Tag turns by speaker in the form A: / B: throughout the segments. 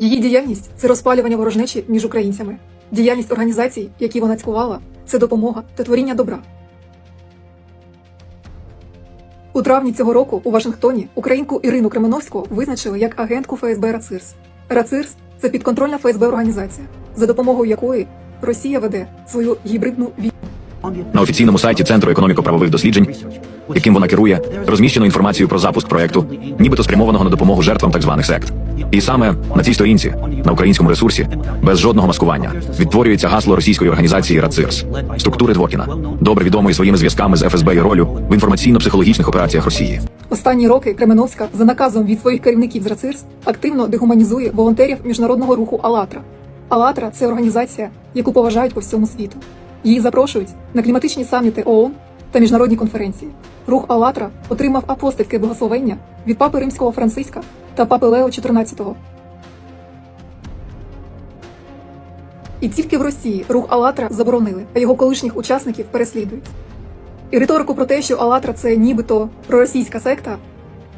A: Її діяльність це розпалювання ворожнечі між українцями. Діяльність організацій, які вона цькувала, це допомога та творіння добра. У травні цього року у Вашингтоні українку Ірину Кременовську визначили як агентку ФСБ Рацирс. Рацирс це підконтрольна ФСБ організація, за допомогою якої Росія веде свою гібридну війну.
B: На офіційному сайті Центру економіко-правових досліджень, яким вона керує, розміщено інформацію про запуск проекту, нібито спрямованого на допомогу жертвам так званих сект. І саме на цій сторінці, на українському ресурсі, без жодного маскування, відтворюється гасло російської організації РАЦИРС, структури Дворкіна, добре відомої своїми зв'язками з ФСБ і ролю в інформаційно-психологічних операціях Росії.
A: Останні роки Кременовська за наказом від своїх керівників з РАЦИРС активно дегуманізує волонтерів міжнародного руху АЛАТРА. АЛАТРА це організація, яку поважають по всьому світу. Її запрошують на кліматичні саміти ООН та міжнародні конференції. Рух АЛАТРА отримав апостольське благословення від папи римського Франциска та папи Лео XIV. І тільки в Росії рух АЛАТРА заборонили, а його колишніх учасників переслідують. І риторику про те, що АЛАТРА це нібито проросійська секта,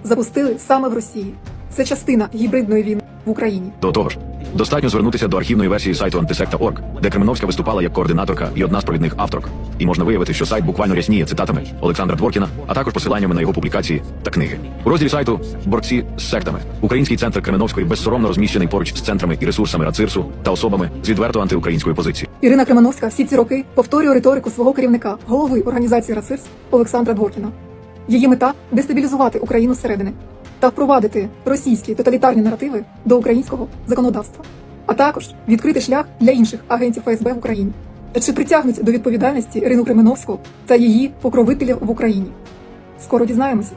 A: запустили саме в Росії. Це частина гібридної війни в Україні.
B: До того ж, достатньо звернутися до архівної версії сайту антисекта.org, де Кременовська виступала як координаторка і одна з провідних авторок. І можна виявити, що сайт буквально рясніє цитатами Олександра Дворкіна, а також посиланнями на його публікації та книги. У розділі сайту Борці з сектами український центр Кременовської безсоромно розміщений поруч з центрами і ресурсами Рацирсу та особами з відверто антиукраїнською позицією.
A: Ірина Кременовська всі ці роки повторює риторику свого керівника, голови організації РАЦИРС Олександра Дворкіна. Її мета дестабілізувати Україну зсередини та впровадити російські тоталітарні наративи до українського законодавства, а також відкрити шлях для інших агентів ФСБ в Україні. Чи притягнуть до відповідальності Ірину Кременовську та її покровителів в Україні? Скоро дізнаємося.